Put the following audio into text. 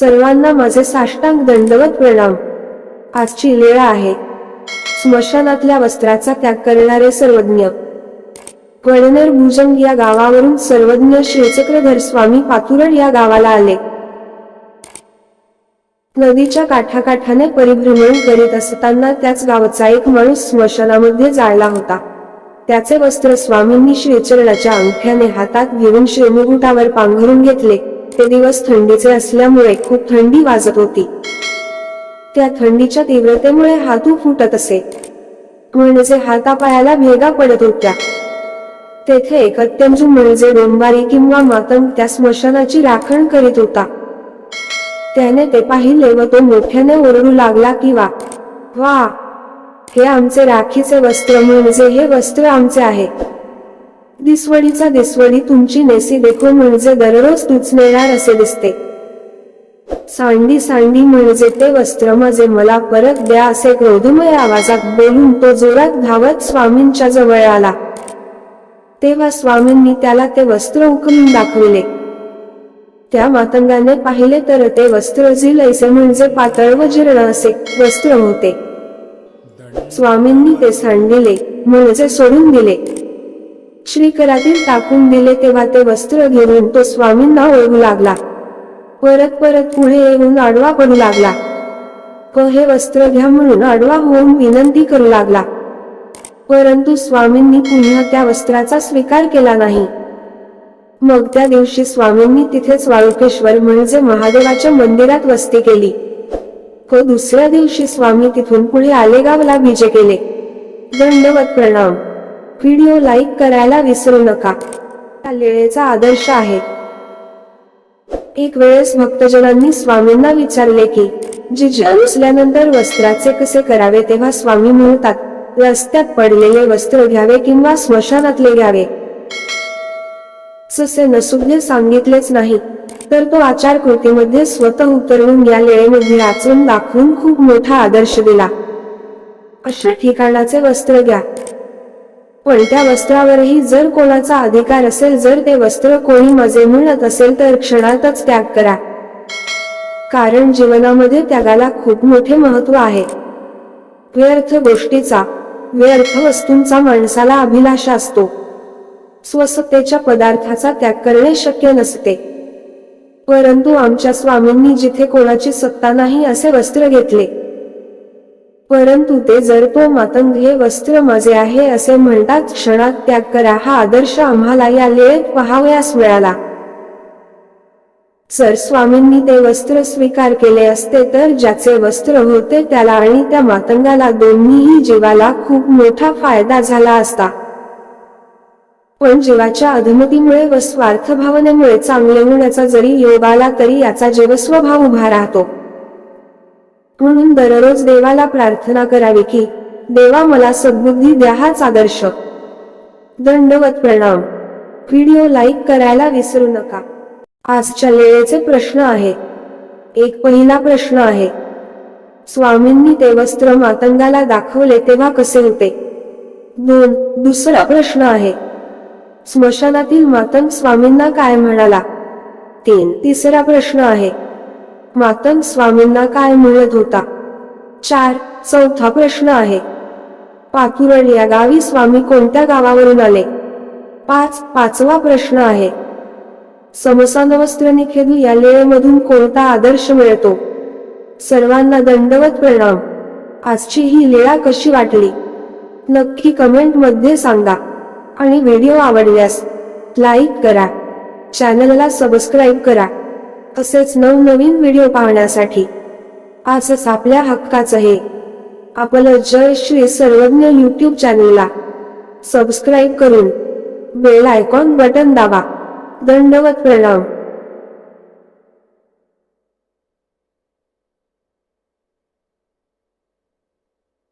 सर्वांना माझे साष्टांग दंडवत प्रणाम. आजची वेळ आहे. स्मशानातल्या वस्त्राचा त्याग करणारे सर्वज्ञ. वडनेर भुजंग या गावावरून सर्वज्ञ शिवचक्रधर स्वामी पातुरड या गावाला आले. नदीच्या काठाकाठाने परिभ्रमण करीत असताना त्याच गावाचा एक माणूस स्मशानामध्ये जाळला होता. त्याचे वस्त्र स्वामींनी श्रीचरणाच्या अंगठ्याने हातात घेऊन शिवमुकुटावर पांघरून घेतले. ते दिवस थंडीचे असल्यामुळे खूप थंडी वाजत होती. त्या थंडीच्या तीव्रतेमुळे हातू फुटत असे. म्हणजे हातापायाला भेगा पडत होत्या. तेथे एक अत्यंजू म्हणजे डोंबारी किंवा मातंग त्या स्मशानाची राखण करीत होता. त्याने ते पाहिले व तो मोठ्याने ओरडू लागला की वा वा हे आमचे राखीचे वस्त्र म्हणजे हे वस्त्र आमचे आहे. दिसवडीचा दिसवडी तुमची नेसी देखो म्हणजे दररोज तूच नेणार असे दिसते. सांडी सांडी म्हणजे ते वस्त्र माझे मला परत द्या असे क्रोधमय आवाजात बोलून तो जोरात धावत स्वामींच्या जवळ आला. तेव्हा स्वामींनी त्याला ते वस्त्र उकलून दाखविले. त्या मातंगाने पाहिले तर ते वस्त्र जिलैसे म्हणजे पातळ व जीर्ण असे वस्त्र होते. स्वामींनी ते सांडिले म्हणजे सोडून दिले. श्रीकरातील टाकून दिले तेव्हा ते वस्त्र घेऊन तो स्वामींना ओळखू लागला. परत परत पुढे येऊन आडवा पडू लागला. प हे वस्त्र घ्या म्हणून आडवा होऊन विनंती करू लागला. परंतु स्वामींनी पुन्हा त्या वस्त्राचा स्वीकार केला नाही. मग त्या दिवशी स्वामींनी तिथेच वाळुकेश्वर म्हणजे महादेवाच्या मंदिरात वस्ती केली. व दुसऱ्या दिवशी स्वामी तिथून पुढे आलेगावला विजे केले. दंडवत प्रणाम. व्हिडिओ लाईक करायला विसरू नका. हा लेळेचा आदर्श आहे. एक वेळेस भक्तजनांनी स्वामींना विचारले की जिजा नसल्यानंतर वस्त्राचे कसे करावे तेव्हा स्वामी म्हणतात रस्त्यात पडलेले वस्त्र घ्यावे किंवा स्मशानातले घ्यावे. ससे नसुज्ञ सांगितलेच नाही तर तो आचार कृतीमध्ये स्वतः उतरवून या लेळेमध्ये वाचून दाखवून खूप मोठा आदर्श दिला. अशा ठिकाणाचे वस्त्र घ्या. पण त्या वस्त्रावरही जर कोणाचा अधिकार असेल जर ते वस्त्र कोणी मजे म्हणत असेल तर क्षणातच त्याग करा. कारण जीवनामध्ये त्यागाला खूप मोठे महत्त्व आहे. व्यर्थ गोष्टीचा व्यर्थ वस्तूंचा माणसाला अभिलाषा असतो. स्वसत्तेच्या पदार्थाचा त्याग करणे शक्य नसते. परंतु आमच्या स्वामींनी जिथे कोणाची सत्ता नाही असे वस्त्र घेतले. परंतु ते जर तो मातंग हे वस्त्र माझे आहे असे म्हणतात क्षणात त्याग करा हा आदर्श आम्हाला या लेळेत पहावयास मिळाला. जर स्वामींनी ते वस्त्र स्वीकार केले असते तर ज्याचे वस्त्र होते त्याला आणि त्या मातंगाला दोन्हीही जीवाला खूप मोठा फायदा झाला असता. पण जीवाच्या अधमतीमुळे व स्वार्थ भावनेमुळे चांगले होण्याचा जरी योग आला तरी याचा जीवस्वभाव उभा राहतो. म्हणून दररोज देवाला प्रार्थना करावी की देवा मला सद्बुद्धी द्या हाच आदर्श. दंडवत प्रणाम. व्हिडिओ लाईक करायला विसरू नका. आजच्या लेळेचे प्रश्न आहेत. एक पहिला प्रश्न आहे. स्वामींनी ते वस्त्र मातंगाला दाखवले तेव्हा कसे होते? दोन. दुसरा प्रश्न आहे. स्मशानातील मातंग स्वामींना काय म्हणाला? तीन. तिसरा प्रश्न आहे. मातंग स्वामींना काय मिळत होता? चार चौथा प्रश्न आहे. पातुरड या गावी स्वामी कोणत्या गावावरून आले? पाच पाचवा प्रश्न आहे. समसानवस्त्र निखेदू या लेळेमधून कोणता आदर्श मिळतो? सर्वांना दंडवत प्रणाम. आजची ही लेळा कशी वाटली? नक्की कमेंटमध्ये सांगा. आणि व्हिडिओ आवडल्यास लाईक करा. चॅनलला सबस्क्राईब करा. तसेच नवनवीन व्हिडिओ पाहण्यासाठी आजच आपल्या हक्काचं हे. आपलं जय श्री सर्वज्ञ यूट्यूब चॅनलला सबस्क्राईब करून बेल आयकॉन बटन दाबा. दंडवत प्रणाम.